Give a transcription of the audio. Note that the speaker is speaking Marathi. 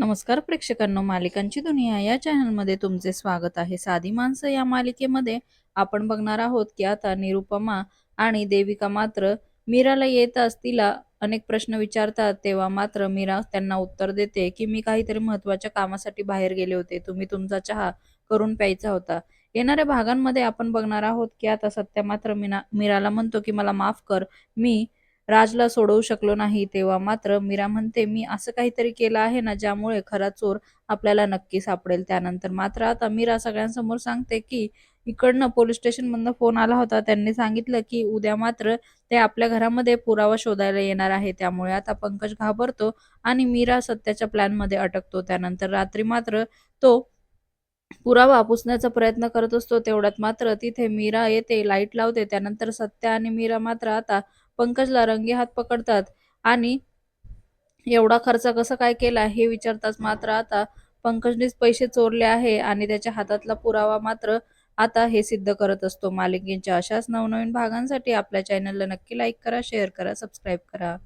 नमस्कार प्रेक्षकांनो मालिकांची दुनिया या चॅनलमध्ये तुमचे स्वागत आहे. साधी माणसं या मालिकेमध्ये आपण बघणार आहोत की आता निरुपमा आणि देविका मात्र मीराला येताच तिला अनेक प्रश्न विचारतात तेव्हा मात्र मीरा त्यांना उत्तर देते की मी काहीतरी महत्त्वाच्या कामासाठी बाहेर गेले होते. तुम्ही तुमचा चहा करून प्यायचा होता. येणाऱ्या भागांमध्ये आपण बघणार आहोत की आता सत्य मात्र मीना मीराला म्हणतो की मला माफ कर. मी राजला सोडवू शकलो नाही तेव्हा मात्र मीरा म्हणते मी असं काहीतरी केलं आहे ना ज्यामुळे खरा चोर आपल्याला नक्की सापडेल. त्यानंतर मात्र आता मीरा सगळ्यांसमोर सांगते की इकडनं पोलीस स्टेशन मधनं फोन आला होता. त्यांनी सांगितलं की उद्या मात्र ते आपल्या घरामध्ये पुरावा शोधायला येणार आहे. त्यामुळे आता पंकज घाबरतो आणि मीरा सत्याच्या प्लॅनमध्ये अटकतो. त्यानंतर रात्री मात्र तो पुरावा पुसण्याचा प्रयत्न करत असतो. तेवढ्यात मात्र तिथे मीरा येते लाइट लावते. त्यानंतर सत्य आणि मीरा मात्र आता पंकजला रंगे हात पकडतात. आणि एवढा खर्च कसा काय केला हे विचारताच मात्र आता पंकजनेच पैसे चोरले आहे आणि त्याच्या हातातला पुरावा मात्र आता हे सिद्ध करत असतो. मालिकेच्या अशाच नवनवीन भागांसाठी आपल्या चॅनलला नक्की लाईक करा शेअर करा सबस्क्राईब करा.